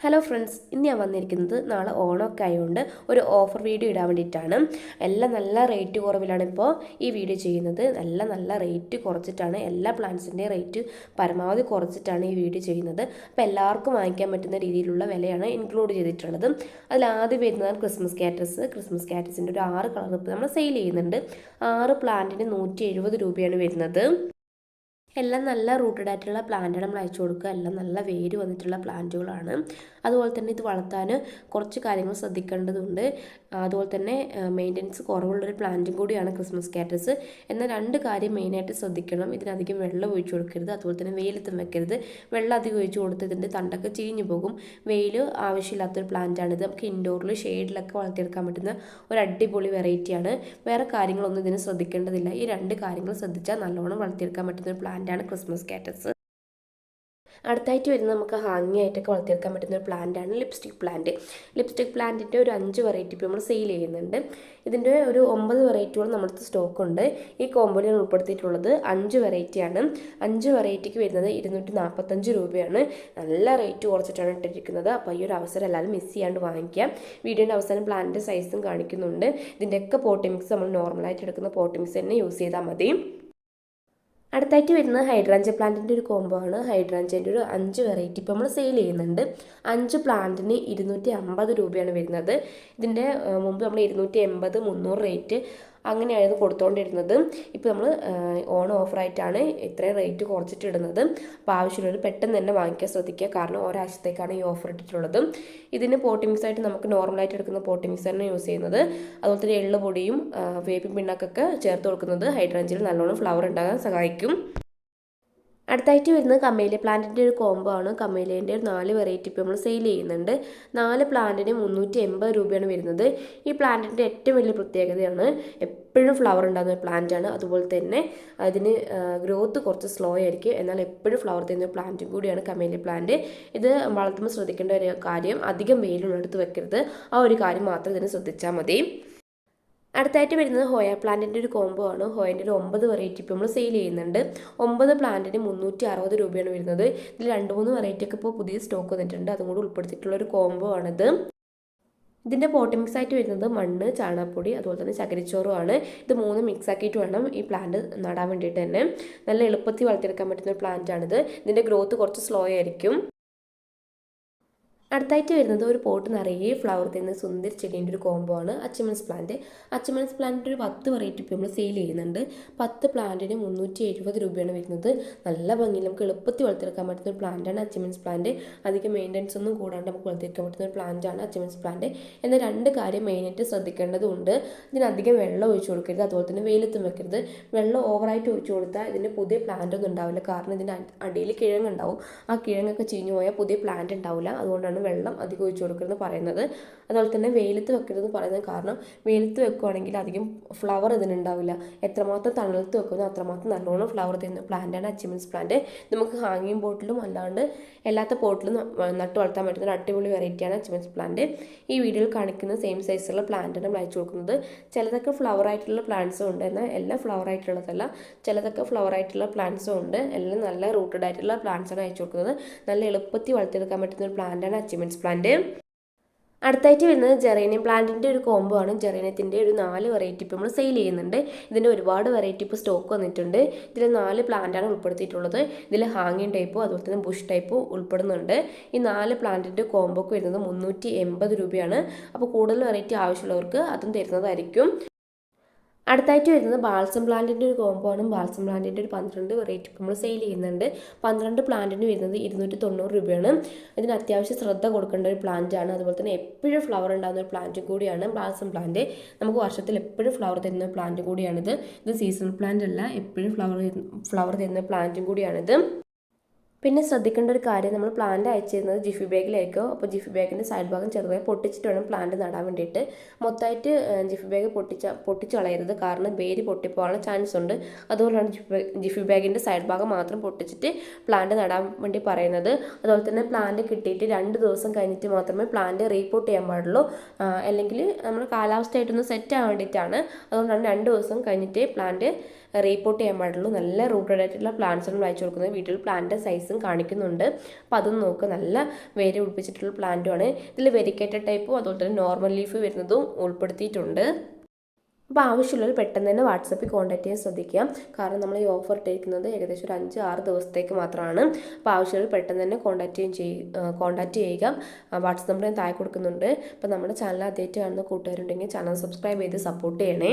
Hello friends ഇന്ന് ഞാൻ വന്നിരിക്കുന്നത് നാളെ ഓണമൊക്കെ ആയതുകൊണ്ട് ഒരു ഓഫർ വീഡിയോ ഇടാൻ വേണ്ടിയിട്ടാണ്. എല്ലാം നല്ല റേറ്റ് കുറവിലാണ് ഇപ്പോൾ ഈ വീഡിയോ ചെയ്യുന്നത്. നല്ല നല്ല റേറ്റ് കുറച്ചിട്ടാണ് എല്ലാ പ്ലാന്റ്സിന്റെയും റേറ്റ് പരമാവധി കുറച്ചിട്ടാണ് ഈ വീഡിയോ ചെയ്യുന്നത്. അപ്പോൾ എല്ലാവർക്കും വാങ്ങിക്കാൻ പറ്റുന്ന രീതിയിലുള്ള വിലയാണ് ഇൻക്ലൂഡ് ചെയ്തിട്ടുള്ളത്. അതിൽ ആദ്യം വരുന്നതാണ് ക്രിസ്മസ് കാറ്റസ് ക്രിസ്മസ് കാറ്റസിന്റെ ഒരു ആറ് കളർ ഇപ്പോൾ നമ്മൾ സെയിൽ ചെയ്യുന്നുണ്ട്. ആറ് പ്ലാന്റിന് നൂറ്റി രൂപയാണ് വരുന്നത്. എല്ലാം നല്ല റൂട്ടഡ് ആയിട്ടുള്ള പ്ലാന്റാണ് നമ്മൾ അയച്ചു കൊടുക്കുക. എല്ലാം നല്ല വേര് വന്നിട്ടുള്ള പ്ലാന്റുകളാണ് അതുപോലെ തന്നെ ഇത് വളർത്താൻ കുറച്ച് കാര്യങ്ങൾ ശ്രദ്ധിക്കേണ്ടതുണ്ട്. അതുപോലെ തന്നെ മെയിന്റനൻസ് കുറവുള്ളൊരു പ്ലാന്റും കൂടിയാണ് ക്രിസ്മസ് കാറ്റസ് എന്നാൽ രണ്ട് കാര്യം മെയിനായിട്ട് ശ്രദ്ധിക്കണം. ഇതിനധികം വെള്ളം ഒഴിച്ചു കൊടുക്കരുത്. അതുപോലെ തന്നെ വെയിലത്തും വെക്കരുത്. വെള്ളം അധികം ഒഴിച്ചു കൊടുത്ത് ഇതിന്റെ തണ്ടൊക്കെ ചീഞ്ഞു പോകും. വെയിൽ ആവശ്യമില്ലാത്തൊരു പ്ലാന്റാണിത് നമുക്ക് ഇൻഡോറിൽ ഷെയ്ഡിലൊക്കെ വളർത്തിയെടുക്കാൻ പറ്റുന്ന ഒരു അടിപൊളി വെറൈറ്റിയാണ് വേറെ കാര്യങ്ങളൊന്നും ഇതിന് ശ്രദ്ധിക്കേണ്ടതില്ല. ഈ രണ്ട് കാര്യങ്ങൾ ശ്രദ്ധിച്ചാൽ നല്ലോണം വളർത്തിയെടുക്കാൻ പറ്റുന്ന ഒരു പ്ലാന്റാണ് ക്രിസ്മസ് കാറ്റസ് അടുത്തായിട്ട് വരുന്ന നമുക്ക് ഹാങ്ങി ആയിട്ടൊക്കെ വളർത്തിയെടുക്കാൻ പറ്റുന്ന ഒരു പ്ലാന്റാണ് ലിപ്സ്റ്റിക് പ്ലാന്റ്. ലിപ്സ്റ്റിക് പ്ലാന്റിന്റെ ഒരു അഞ്ച് വെറൈറ്റി ഇപ്പോൾ നമ്മൾ സെയിൽ ചെയ്യുന്നുണ്ട്. ഇതിന്റെ ഒരു ഒമ്പത് വെറൈറ്റികൾ നമ്മുടെ സ്റ്റോക്ക് ഉണ്ട്. ഈ കോമ്പോയിൽ ഉൾപ്പെടുത്തിയിട്ടുള്ളത് അഞ്ച് വെറൈറ്റിയാണ് അഞ്ച് വെറൈറ്റിക്ക് വരുന്നത് ഇരുന്നൂറ്റി നാൽപ്പത്തഞ്ച് രൂപയാണ്. നല്ല റേറ്റ് കുറച്ചിട്ടാണ് ഇട്ടിരിക്കുന്നത്. അപ്പോൾ ഈ ഒരു അവസരം എല്ലാവരും മിസ് ചെയ്യാണ്ട് വാങ്ങിക്കാം വീഡിയോന്റെ അവസാനം പ്ലാന്റിന്റെ സൈസും കാണിക്കുന്നുണ്ട്. ഇതിന്റെയൊക്കെ പോട്ടിമിക്സ് നമ്മൾ നോർമലായിട്ട് എടുക്കുന്ന പോട്ടിമിക്സ് തന്നെ യൂസ് ചെയ്താൽ മതി. അടുത്തായിട്ട് വരുന്നത് ഹൈഡ്രാഞ്ച പ്ലാന്റിന്റെ ഒരു കോംബോ ആണ്. ഹൈഡ്രാഞ്ചേന്റെ ഒരു അഞ്ച് വെറൈറ്റി ഇപ്പോൾ നമ്മൾ സെയിൽ ചെയ്യുന്നുണ്ട്. അഞ്ച് പ്ലാന്റിന് ഇരുന്നൂറ്റി അമ്പത് രൂപയാണ് വരുന്നത്. ഇതിന്റെ മുമ്പ് നമ്മൾ ഇരുന്നൂറ്റി എൺപത് മുന്നൂറ് റേറ്റ് അങ്ങനെയായിരുന്നു കൊടുത്തുകൊണ്ടിരുന്നത് ഇപ്പോൾ നമ്മൾ ഓൺ ഓഫറായിട്ടാണ് ഇത്രയും റേറ്റ് കുറച്ചിട്ടിടുന്നത്. അപ്പോൾ ആവശ്യമുള്ളവർ പെട്ടെന്ന് തന്നെ വാങ്ങിക്കാൻ ശ്രദ്ധിക്കുക. കാരണം ഒരാഴ്ചത്തേക്കാണ് ഈ ഓഫർ ഇട്ടിട്ടുള്ളത്. ഇതിന് പോട്ടി മിക്സ് ആയിട്ട് നമുക്ക് നോർമലായിട്ട് എടുക്കുന്ന പോട്ടി മിക്സ് തന്നെ യൂസ് ചെയ്യുന്നത്. അതുപോലെ തന്നെ എള്ളുപൊടിയും വേപ്പിൻ പിണ്ണാക്കൊക്കെ ചേർത്ത് കൊടുക്കുന്നത്. ഹൈഡ്രഞ്ചിൽ നല്ലോണം ഫ്ലവർ ഉണ്ടാകാൻ സഹായിക്കും. അടുത്തായിട്ട് വരുന്നത് കമ്മേലിയ പ്ലാന്റിന്റെ ഒരു കോംബോ ആണ്. കമ്മേലിയന്റെ ഒരു നാല് വെറൈറ്റി ഇപ്പോൾ നമ്മൾ സെയിൽ ചെയ്യുന്നുണ്ട്. നാല് പ്ലാന്റിന് മുന്നൂറ്റി എൺപത് രൂപയാണ് വരുന്നത്. ഈ പ്ലാന്റിന്റെ ഏറ്റവും വലിയ പ്രത്യേകതയാണ് എപ്പോഴും ഫ്ലവർ ഉണ്ടാകുന്ന പ്ലാന്റ് ആണ്. അതുപോലെ തന്നെ അതിന് ഗ്രോത്ത് കുറച്ച് സ്ലോ ആയിരിക്കും. എന്നാൽ എപ്പോഴും ഫ്ലവർ തരുന്ന പ്ലാന്റും കൂടിയാണ് കമേലിയ പ്ലാന്റ് ഇത് വളർത്തുമ്പോൾ ശ്രദ്ധിക്കേണ്ട ഒരു കാര്യം അധികം വെയിലുള്ളടുത്ത് വെക്കരുത്. ആ ഒരു കാര്യം മാത്രം ഇതിന് ശ്രദ്ധിച്ചാൽ മതി. അടുത്തായിട്ട് വരുന്നത് ഹോയ പ്ലാന്റിന്റെ ഒരു കോംബോ ആണ്. ഹോയന്റെ ഒരു ഒമ്പത് വെറൈറ്റി ഇപ്പോൾ നമ്മൾ സെയിൽ ചെയ്യുന്നുണ്ട്. ഒമ്പത് പ്ലാന്റിന് മുന്നൂറ്റി അറുപത് രൂപയാണ് വരുന്നത്. ഇതിൽ രണ്ട് മൂന്ന് വെറൈറ്റി ഒക്കെ ഇപ്പോൾ പുതിയ സ്റ്റോക്ക് വന്നിട്ടുണ്ട്. അതും കൂടി ഉൾപ്പെടുത്തിയിട്ടുള്ള ഒരു കോംബോ ആണിത്. ഇതിന്റെ പോട്ടി മിക്സ് ആയിട്ട് വരുന്നത് മണ്ണ് ചാണകപ്പൊടി അതുപോലെ തന്നെ ചകിരിച്ചോറുമാണ് ഇത് മൂന്ന് മിക്സ് ആക്കിയിട്ട് വേണം ഈ പ്ലാന്റ് നടാൻ വേണ്ടിയിട്ട് തന്നെ. നല്ല എളുപ്പത്തിൽ വളർത്തിയെടുക്കാൻ പറ്റുന്ന ഒരു പ്ലാന്റ് ആണിത്. ഇതിന്റെ ഗ്രോത്ത് കുറച്ച് സ്ലോ ആയിരിക്കും. അടുത്തായിട്ട് വരുന്നത് ഒരു പോട്ട് നിറയെ ഫ്ലവർ തരുന്ന സുന്ദർ ചെടീന്റെ ഒരു കോംബോ ആണ് അച്ചമൻസ് പ്ലാന്റ് അച്ചമൻസ് പ്ലാന്റിന്റെ ഒരു പത്ത് വെറൈറ്റി ഇപ്പോൾ നമ്മൾ സെയിൽ ചെയ്യുന്നുണ്ട്. പത്ത് പ്ലാന്റിന് മുന്നൂറ്റി എഴുപത് രൂപയാണ് വരുന്നത്. നല്ല ഭംഗിയിൽ നമുക്ക് എളുപ്പത്തിൽ വളർത്തിയെടുക്കാൻ പറ്റുന്ന ഒരു പ്ലാന്റാണ് അച്ചമൻസ് പ്ലാന്റ് അധികം മെയിന്റനൻസ് ഒന്നും കൂടാണ്ട് നമുക്ക് വളർത്തിയെടുക്കാൻ പറ്റുന്ന ഒരു പ്ലാന്റാണ് അച്ചമൻസ് പ്ലാന്റ് എന്ന രണ്ട് കാര്യം മെയിനായിട്ട് ശ്രദ്ധിക്കേണ്ടതുണ്ട്. ഇതിനധികം വെള്ളം ഒഴിച്ചു കൊടുക്കരുത്. അതുപോലെ തന്നെ വെയിലത്തും വെക്കരുത്. വെള്ളം ഓവറായിട്ട് ഒഴിച്ചു കൊടുത്താൽ ഇതിന്റെ പുതിയ പ്ലാന്റ് ഒന്നും ഉണ്ടാവില്ല. കാരണം ഇതിന്റെ അടിയിൽ കിഴങ്ങുണ്ടാവും ആ കിഴങ്ങൊക്കെ ചീഞ്ഞു പോയാൽ പുതിയ പ്ലാന്റ് ഉണ്ടാവില്ല. അതുകൊണ്ടാണ് വെള്ളം അധികം ഒഴിച്ചു കൊടുക്കരുതെന്ന് പറയുന്നത്. അതുപോലെ തന്നെ വെയിലത്ത് വെക്കരുതെന്ന് പറയുന്നത് കാരണം വെയിലത്ത് വെക്കുകയാണെങ്കിൽ അധികം ഫ്ലവർ ഇതിനുണ്ടാവില്ല. എത്രമാത്രം തണലത്ത് വെക്കുന്നോ അത്രമാത്രം നല്ലോണം ഫ്ലവർ തരുന്ന പ്ലാന്റാണ് അച്ചിമൻസ് പ്ലാന്റ് നമുക്ക് ഹാങ്ങിങ് ബോട്ടിലും അല്ലാണ്ട് എല്ലാത്ത പോട്ടിലും നട്ട് വളർത്താൻ പറ്റുന്ന ഒരു അടിപൊളി വെറൈറ്റിയാണ് അച്ചിമൻസ് പ്ലാന്റ് ഈ വീഡിയോയിൽ കാണിക്കുന്ന സെയിം സൈസുള്ള പ്ലാന്റാണ് നമ്മൾ അയച്ചു കൊടുക്കുന്നത്. ചിലതൊക്കെ ഫ്ലവർ ആയിട്ടുള്ള പ്ലാന്റ്സും ഉണ്ട്. എന്നാൽ എല്ലാം ഫ്ലവർ ആയിട്ടുള്ളതല്ല. ചിലതൊക്കെ ഫ്ലവർ ആയിട്ടുള്ള പ്ലാന്റ്സും ഉണ്ട്. എല്ലാം നല്ല റൂട്ടഡ് ആയിട്ടുള്ള പ്ലാന്റ്സാണ് അയച്ചു കൊടുക്കുന്നത്. നല്ല എളുപ്പത്തിൽ വളർത്തിയെടുക്കാൻ പറ്റുന്ന ഒരു പ്ലാന്റാണ് അച്ചിമൻസ് പ്ലാന്റ്. അടുത്തായിട്ട് വരുന്നത് ജെറേനിയം പ്ലാന്റിന്റെ ഒരു കോംബോ ആണ്. ജെറേനിയത്തിന്റെ ഒരു നാല് വെറൈറ്റി ഇപ്പോൾ നമ്മൾ സെയിൽ ചെയ്യുന്നുണ്ട്. ഇതിന്റെ ഒരുപാട് വെറൈറ്റി ഇപ്പോൾ സ്റ്റോക്ക് വന്നിട്ടുണ്ട്. ഇതിൽ നാല് പ്ലാന്റാണ് ഉൾപ്പെടുത്തിയിട്ടുള്ളത്. ഇതിൽ ഹാങ്ങിങ് ടൈപ്പോ അതുപോലെ തന്നെ ബുഷ് ടൈപ്പോ ഉൾപ്പെടുന്നുണ്ട്. ഈ നാല് പ്ലാന്റിന്റെ കോംബോക്ക് വരുന്നത് മുന്നൂറ്റി രൂപയാണ്. അപ്പോൾ കൂടുതൽ വെറൈറ്റി ആവശ്യമുള്ളവർക്ക് അതും തരുന്നതായിരിക്കും. അടുത്തായിട്ട് വരുന്നത് ബാൾസം പ്ലാന്റിന്റെ ഒരു കോംബോ ആണ്. ബാൾസം പ്ലാന്റിന്റെ ഒരു പന്ത്രണ്ട് വെറൈറ്റി നമ്മൾ സെയിൽ ചെയ്യുന്നുണ്ട്. പന്ത്രണ്ട് പ്ലാന്റിന് വരുന്നത് ഇരുന്നൂറ്റി തൊണ്ണൂറ് രൂപയാണ്. ഇതിന് അത്യാവശ്യം ശ്രദ്ധ കൊടുക്കേണ്ട ഒരു പ്ലാന്റ് ആണ്. അതുപോലെ തന്നെ എപ്പോഴും ഫ്ലവർ ഉണ്ടാകുന്ന ഒരു പ്ലാന്റ് കൂടിയാണ് ബാൾസം പ്ലാന്റ്. നമുക്ക് വർഷത്തിൽ എപ്പോഴും ഫ്ലവർ തരുന്ന പ്ലാന്റ് കൂടിയാണിത്. ഇത് സീസണൽ പ്ലാന്റ് അല്ല എപ്പോഴും ഫ്ലവർ ഫ്ലവർ തരുന്ന പ്ലാന്റും കൂടിയാണിത്. പിന്നെ ശ്രദ്ധിക്കേണ്ട ഒരു കാര്യം നമ്മൾ പ്ലാന്റ് അയച്ചു തരുന്നത് ജിഫി ബാഗിലായിരിക്കും അപ്പോൾ ജിഫി ബാഗിന്റെ സൈഡ് ഭാഗം ചെറുതായി പൊട്ടിച്ചിട്ട് വേണം പ്ലാന്റ് നടാൻ വേണ്ടിയിട്ട്. മൊത്തമായിട്ട് ജിഫി ബാഗ് പൊട്ടിച്ച പൊട്ടിച്ച് കളയരുത്. കാരണം വേര് പൊട്ടിപ്പോകാനുള്ള ചാൻസ് ഉണ്ട്. അതുകൊണ്ടാണ് ജിഫി ജിഫി ബാഗിന്റെ സൈഡ് ഭാഗം മാത്രം പൊട്ടിച്ചിട്ട് പ്ലാന്റ് നടാൻ വേണ്ടി പറയുന്നത്. അതുപോലെ തന്നെ പ്ലാന്റ് കിട്ടിയിട്ട് രണ്ട് ദിവസം കഴിഞ്ഞിട്ട് മാത്രമേ പ്ലാന്റ് റീപോർട്ട് ചെയ്യാൻ പാടുള്ളൂ. അല്ലെങ്കിൽ നമ്മൾ കാലാവസ്ഥയായിട്ടൊന്ന് സെറ്റ് ആവാൻ വേണ്ടിയിട്ടാണ്. അതുകൊണ്ടാണ് രണ്ട് ദിവസം കഴിഞ്ഞിട്ട് പ്ലാന്റ് റീപോർട്ട് ചെയ്യാൻ പാടുള്ളൂ. നല്ല റൂട്ടഡ് ആയിട്ടുള്ള പ്ലാന്റ്സ് ആണ് അയച്ചു കൊടുക്കുന്നത്. വീട്ടിൽ പ്ലാന്റ് സൈസും കാണിക്കുന്നുണ്ട്. അപ്പോൾ അതും നോക്ക് നല്ല വേര് പിടിപ്പിച്ചിട്ടുള്ള പ്ലാന്റുമാണ് ഇതിൽ വെരിക്കേറ്റഡ് ടൈപ്പും അതുപോലെ തന്നെ നോർമൽ ലീഫ് വരുന്നതും ഉൾപ്പെടുത്തിയിട്ടുണ്ട്. അപ്പോൾ ആവശ്യമുള്ളവർ പെട്ടെന്ന് തന്നെ വാട്സപ്പിൽ കോൺടാക്ട് ചെയ്യാൻ ശ്രദ്ധിക്കുക. കാരണം നമ്മൾ ഈ ഓഫർ ഇട്ടിരിക്കുന്നത് ഏകദേശം ഒരു അഞ്ച് ആറ് ദിവസത്തേക്ക് മാത്രമാണ്. അപ്പോൾ ആവശ്യമുള്ളവർ പെട്ടെന്ന് തന്നെ കോൺടാക്ട് ചെയ്യും ചെയ്യ കോൺടാക്ട് ചെയ്യുക. വാട്സപ്പ് നമ്പർ ഞാൻ താഴെ കൊടുക്കുന്നുണ്ട്. അപ്പോൾ നമ്മുടെ ചാനൽ ആദ്യമായിട്ട് കാണുന്ന കൂട്ടുകാരുണ്ടെങ്കിൽ ചാനൽ സബ്സ്ക്രൈബ് ചെയ്ത് സപ്പോർട്ട് ചെയ്യണേ.